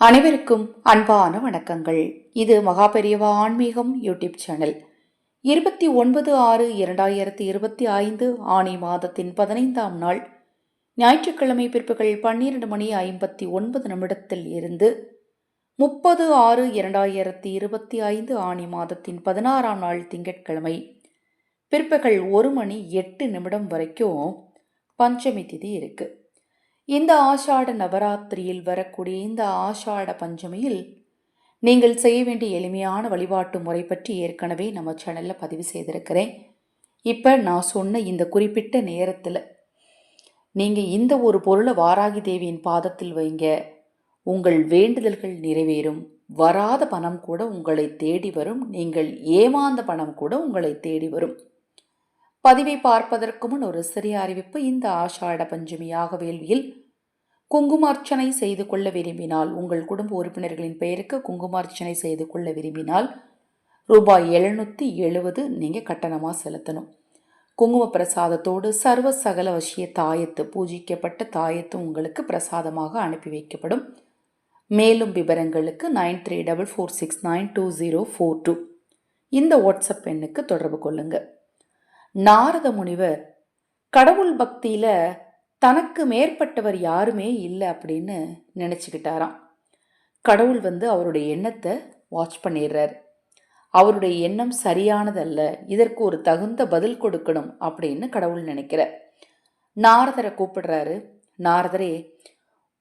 அனைவருக்கும் அன்பான வணக்கங்கள். இது மகாபெரியவா ஆன்மீகம் யூடியூப் சேனல். இருபத்தி ஒன்பது ஆறு இரண்டாயிரத்தி இருபத்தி ஐந்து ஆணி மாதத்தின் பதினைந்தாம் நாள் ஞாயிற்றுக்கிழமை பிற்பகல் பன்னிரண்டு மணி ஐம்பத்தி ஒன்பது நிமிடத்தில் இருந்து முப்பது ஆறு இரண்டாயிரத்தி இருபத்தி ஐந்து ஆணி மாதத்தின் பதினாறாம் நாள் திங்கட்கிழமை பிற்பகல் ஒரு மணி எட்டு நிமிடம் வரைக்கும் பஞ்சமி திதி இருக்குது இந்த ஆஷாட நவராத்திரியில் வரக்கூடிய இந்த ஆஷாட பஞ்சமியில் நீங்கள் செய்ய வேண்டிய எளிமையான வழிபாட்டு முறை பற்றி ஏற்கனவே நம்ம சேனலில் பதிவு செய்திருக்கிறேன். இப்போ நான் சொன்ன இந்த குறிப்பிட்ட நேரத்தில் நீங்கள் இந்த ஒரு பொருளை வாராகி தேவியின் பாதத்தில் வைங்க. உங்கள் வேண்டுதல்கள் நிறைவேறும். வராத பணம் கூட உங்களை தேடி வரும். நீங்கள் ஏமாந்த பணம் கூட உங்களை தேடி வரும். பதிவை பார்ப்பதற்கு முன் ஒரு சிறிய அறிவிப்பு. இந்த ஆஷாட பஞ்சமியாக வேள்வியில் குங்குமார்ச்சனை செய்து கொள்ள விரும்பினால் உங்கள் குடும்ப உறுப்பினர்களின் பெயருக்கு குங்குமார்ச்சனை செய்து கொள்ள விரும்பினால் ரூபாய் எழுநூற்றி எழுபது நீங்கள் கட்டணமாக செலுத்தணும். குங்கும பிரசாதத்தோடு சர்வ சகல வசிய தாயத்து பூஜிக்கப்பட்ட தாயத்து உங்களுக்கு பிரசாதமாக அனுப்பி வைக்கப்படும். மேலும் விவரங்களுக்கு nine three double four six nine two zero four two. இந்த வாட்ஸ்அப் எண்ணுக்கு தொடர்பு கொள்ளுங்கள் நாரத முனிவர் கடவுள் பக்தியில் தனக்கு மேற்பட்டவர் யாருமே இல்லை அப்படின்னு நினச்சிக்கிட்டாராம். கடவுள் வந்து அவருடைய எண்ணத்தை வாட்ச் பண்ணிடுறார். அவருடைய எண்ணம் சரியானதல்ல இதற்கு ஒரு தகுந்த பதில் கொடுக்கணும் அப்படின்னு கடவுள் நினைக்கிறார். நாரதரை கூப்பிடுறாரு. நாரதரே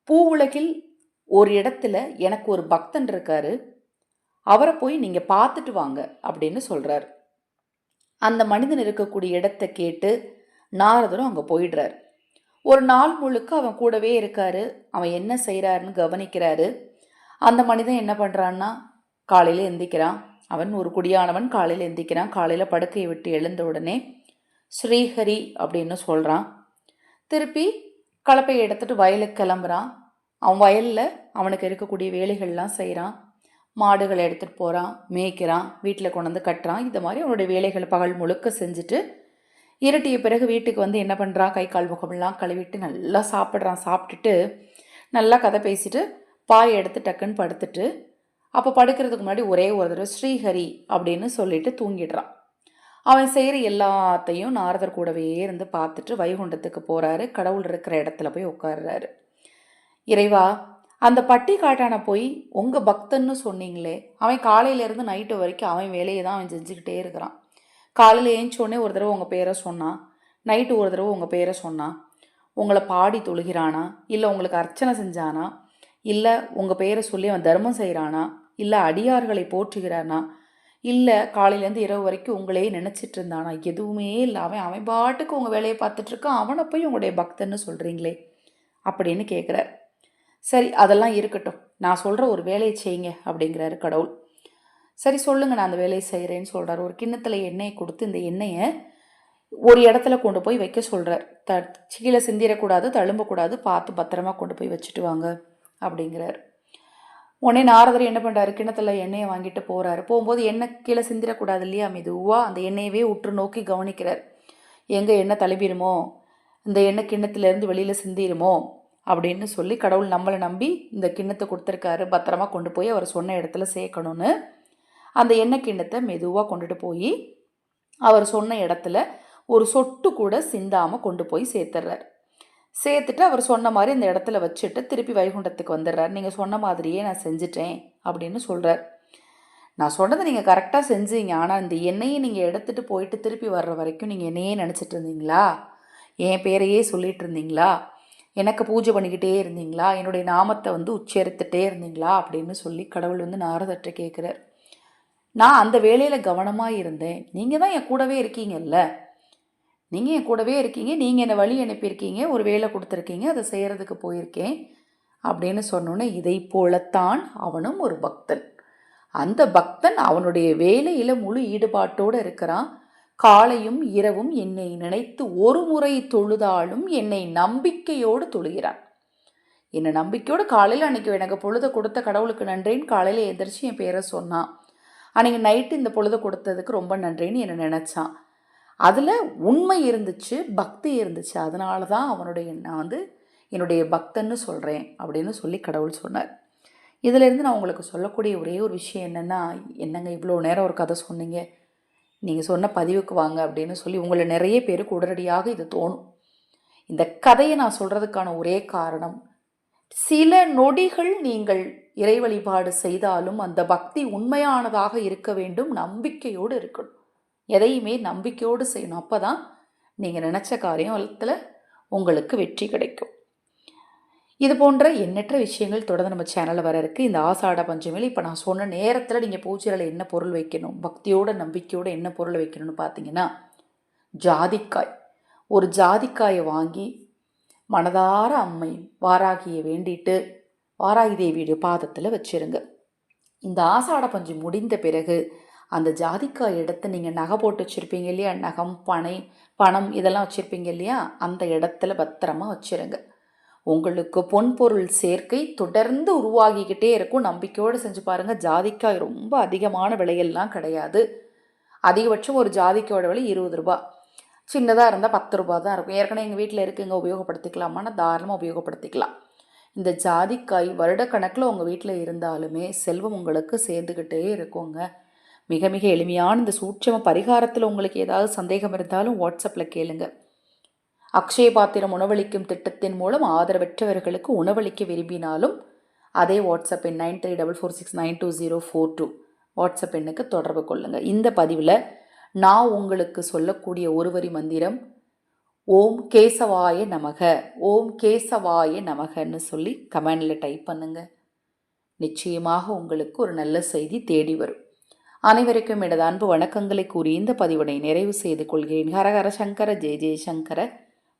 பூ உலகில் ஒரு இடத்துல எனக்கு ஒரு பக்தன் இருக்காரு. அவரை போய் நீங்கள் பார்த்துட்டு வாங்க அப்படின்னு சொல்கிறார் அந்த மனிதன் இருக்கக்கூடிய இடத்த கேட்டு நாரதரும் அங்கே போயிடுறார். ஒரு நாள் முழுக்க அவன் கூடவே இருக்காரு. அவன் என்ன செய்கிறாருன்னு கவனிக்கிறாரு. அந்த மனிதன் என்ன பண்ணுறான்னா காலையில் எந்திக்கிறான். அவன் ஒரு குடியானவன் காலையில் எந்திக்கிறான். காலையில் படுக்கையை விட்டு எழுந்த உடனே ஸ்ரீஹரி அப்படின்னு சொல்கிறான் திருப்பி கலப்பையை எடுத்துகிட்டு வயலுக்கு கிளம்புறான். அவன் வயலில் அவனுக்கு இருக்கக்கூடிய வேலைகள்லாம் செய்கிறான் மாடுகளை எடுத்துகிட்டு போகிறான் மேய்க்கிறான் வீட்டில் கொண்டு வந்து கட்டுறான். இந்த மாதிரி அவனுடைய வேலைகளை பகல் முழுக்க செஞ்சுட்டு இரட்டிய பிறகு வீட்டுக்கு வந்து என்ன பண்ணுறான் கை கால் முகமெல்லாம் கழுவிட்டு நல்லா சாப்பிட்றான். சாப்பிட்டுட்டு நல்லா கதை பேசிட்டு பாய் எடுத்து டக்குன்னு படுத்துட்டு அப்போ படுக்கிறதுக்கு முன்னாடி ஒரே ஒரு தடவை ஸ்ரீஹரி அப்படின்னு சொல்லிட்டு தூங்கிடுறான். அவன் செய்கிற எல்லாத்தையும் நாரதர் கூடவே இருந்து பார்த்துட்டு வைகுண்டத்துக்கு போகிறாரு கடவுள் இருக்கிற இடத்துல போய் உட்காடுறாரு இறைவா அந்த பட்டி காட்டான போய் உங்கள் பக்தன்னு சொன்னீங்களே அவன் காலையிலேருந்து நைட்டு வரைக்கும் அவன் வேலையை தான் அவன் செஞ்சுக்கிட்டே இருக்கிறான். காலையில் ஏஞ்சோடனே ஒரு தடவை உங்கள் பேரை சொன்னான் நைட்டு ஒரு தடவை உங்கள் பேரை சொன்னான் உங்களை பாடி தொழுகிறானா இல்லை உங்களுக்கு அர்ச்சனை செஞ்சானா இல்லை உங்கள் பெயரை சொல்லி அவன் தர்மம் செய்கிறானா இல்லை அடியார்களை போற்றுகிறானா இல்லை காலையிலேருந்து இரவு வரைக்கும் உங்களே நினச்சிட்டு இருந்தானா எதுவுமே இல்லை அவன் அவன் பாட்டுக்கு உங்கள் வேலையை பார்த்துட்ருக்கான் அவனை போய் உங்களுடைய பக்தன்னு சொல்கிறீங்களே அப்படின்னு கேட்குறார் சரி அதெல்லாம் இருக்கட்டும். நான் சொல்கிற ஒரு வேலையை செய்யுங்க அப்படிங்கிறாரு கடவுள். சரி சொல்லுங்க நான் அந்த வேலையை செய்கிறேன்னு சொல்கிறார் ஒரு கிண்ணத்தில் எண்ணெயை கொடுத்து இந்த எண்ணெயை ஒரு இடத்துல கொண்டு போய் வைக்க சொல்கிறார் த கீழே சிந்திடக்கூடாது தழும்பக்கூடாது பார்த்து பத்திரமா கொண்டு போய் வச்சுட்டு வாங்க அப்படிங்கிறார். உடனே நாரதர் என்ன பண்ணுறாரு கிணத்துல எண்ணெயை வாங்கிட்டு போகிறாரு போகும்போது எண்ணெய் கீழே சிந்திரக்கூடாது இல்லையா மெதுவாக அந்த எண்ணெயவே உற்று நோக்கி கவனிக்கிறார். எங்கே எண்ணெய் தழுவிடுமோ இந்த எண்ணெய் கிண்ணத்துலேருந்து வெளியில் சிந்திடுமோ அப்படின்னு சொல்லி கடவுள் நம்மளை நம்பி இந்த கிண்ணத்தை கொடுத்துருக்காரு. பத்திரமா கொண்டு போய் அவர் சொன்ன இடத்துல சேர்க்கணும்னு. அந்த எண்ணெய் கிண்ணத்தை மெதுவாக கொண்டுட்டு போய் அவர் சொன்ன இடத்துல ஒரு சொட்டு கூட சிந்தாமல் கொண்டு போய் சேர்த்துட்றார் சேர்த்துட்டு அவர் சொன்ன மாதிரி இந்த இடத்துல வச்சுட்டு திருப்பி வைகுண்டத்துக்கு வந்துடுறார். நீங்கள் சொன்ன மாதிரியே நான் செஞ்சிட்டேன் அப்படின்னு சொல்கிறார் நான் சொன்னதை நீங்கள் கரெக்டாக செஞ்சீங்க. ஆனால் இந்த எண்ணெயை நீங்கள் எடுத்துகிட்டு போயிட்டு திருப்பி வர்ற வரைக்கும் நீங்கள் என்னையே நினச்சிட்டு இருந்தீங்களா? என் பேரையே சொல்லிட்டு இருந்தீங்களா? எனக்கு பூஜை பண்ணிக்கிட்டே இருந்தீங்களா? என்னுடைய நாமத்தை வந்து உச்சரித்துட்டே இருந்தீங்களா? அப்படின்னு சொல்லி கடவுள் வந்து நாரதற்றை கேட்குறார் நான் அந்த வேலையில் கவனமாக இருந்தேன். நீங்கள் தான் என் கூடவே இருக்கீங்கல்ல? நீங்கள் என் கூடவே இருக்கீங்க. நீங்கள் என்னை வழி அனுப்பியிருக்கீங்க. ஒரு வேலை கொடுத்துருக்கீங்க. அதை செய்கிறதுக்கு போயிருக்கேன். அப்படின்னு சொன்னோன்னே இதை போலத்தான் அவனும் ஒரு பக்தன். அந்த பக்தன் அவனுடைய வேலையில் முழு ஈடுபாட்டோடு இருக்கிறான். காலையும் இரவும் என்னை நினைத்து ஒரு முறை தொழுதாலும் என்னை நம்பிக்கையோடு தொழுகிறான் என்னை நம்பிக்கையோடு காலையில் அன்றைக்கி எனக்கு பொழுத கொடுத்த கடவுளுக்கு நன்றின்னு காலையில் எந்திரிச்சு என் பேரை சொன்னான். அன்றைக்கி நைட்டு இந்த பொழுதை கொடுத்ததுக்கு ரொம்ப நன்றின்னு என்னை நினச்சான். அதில் உண்மை இருந்துச்சு பக்தி இருந்துச்சு. அதனால தான் அவனுடைய நான் வந்து என்னுடைய பக்தன்னு சொல்கிறேன் அப்படின்னு சொல்லி கடவுள் சொன்னார். இதிலேருந்து நான் உங்களுக்கு சொல்லக்கூடிய ஒரே ஒரு விஷயம் என்னென்னா என்னங்க இவ்வளோ நேரம் ஒரு கதை சொன்னீங்க? நீங்கள் சொன்ன பதிவுக்கு வாங்க அப்படின்னு சொல்லி உங்களை நிறைய பேருக்கு உடனடியாக இது தோணும். இந்த கதையை நான் சொல்கிறதுக்கான ஒரே காரணம் சில நொடிகள் நீங்கள் இறை வழிபாடு செய்தாலும் அந்த பக்தி உண்மையானதாக இருக்க வேண்டும் நம்பிக்கையோடு இருக்கணும். எதையுமே நம்பிக்கையோடு செய்யணும். அப்போ தான் நீங்கள் நினச்ச காரியத்தில் உங்களுக்கு வெற்றி கிடைக்கும். இது போன்ற எண்ணற்ற விஷயங்கள் தொடர்ந்து நம்ம சேனலில் வர இருக்குது இந்த ஆசாட பஞ்சமியில் இப்போ நான் சொன்ன நேரத்தில் நீங்கள் பூஜையில் என்ன பொருள் வைக்கணும் பக்தியோட நம்பிக்கையோடு என்ன பொருள் வைக்கணும்னு பார்த்தீங்கன்னா ஜாதிக்காய். ஒரு ஜாதிக்காயை வாங்கி மனதார அம்மை வாராகியை வேண்டிட்டு வாராகி தேவியுடைய பாதத்தில் வச்சிருங்க. இந்த ஆசாட பஞ்சு முடிந்த பிறகு அந்த ஜாதிக்காய் இடத்த நீங்கள் நகை போட்டு வச்சுருப்பீங்க இல்லையா? நகம் பனை பணம் இதெல்லாம் வச்சுருப்பீங்க இல்லையா? அந்த இடத்துல பத்திரமா வச்சுருங்க. உங்களுக்கு பொன்பொருள் சேர்க்கை தொடர்ந்து உருவாகிக்கிட்டே இருக்கும். நம்பிக்கையோடு செஞ்சு பாருங்கள் ஜாதிக்காய் ரொம்ப அதிகமான விலையெல்லாம் கிடையாது. அதிகபட்சம் ஒரு ஜாதிக்காயோட விலை இருபது ரூபா. சின்னதாக இருந்தால் பத்து ரூபா தான் இருக்கும். ஏற்கனவே எங்கள் வீட்டில் இருக்குங்க உபயோகப்படுத்திக்கலாமான்னா தாராளமாக உபயோகப்படுத்திக்கலாம். இந்த ஜாதிக்காய் வருடக்கணக்கில் உங்கள் வீட்டில் இருந்தாலுமே செல்வம் உங்களுக்கு சேர்ந்துக்கிட்டே இருக்குங்க. மிக மிக எளிமையான இந்த சூட்சம பரிகாரத்தில் உங்களுக்கு ஏதாவது சந்தேகம் இருந்தாலும் வாட்ஸ்அப்பில் கேளுங்கள் அக்ஷய பாத்திரம் உணவளிக்கும் திட்டத்தின் மூலம் ஆதரவற்றவர்களுக்கு உணவளிக்க விரும்பினாலும் அதே வாட்ஸ்அப் எண் nine three double four six nine two zero four two. WhatsApp எண்ணுக்கு தொடர்பு கொள்ளுங்கள் இந்த பதிவில் நான் உங்களுக்கு சொல்லக்கூடிய ஒருவரி மந்திரம் ஓம் கேசவாய நமக ஓம் கேசவாய நமகன்னு சொல்லி கமெண்டில் டைப் பண்ணுங்கள் நிச்சயமாக உங்களுக்கு ஒரு நல்ல செய்தி தேடி வரும். அனைவருக்கும் எனது அன்பு வணக்கங்களை கூறி இந்த பதிவினை நிறைவு செய்து கொள்கிறேன். ஹரஹர சங்கர ஜெய ஜெயசங்கர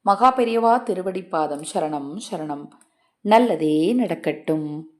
மகா பெரியவா திருவடிப்பாதம் சரணம் சரணம். நல்லதே நடக்கட்டும்.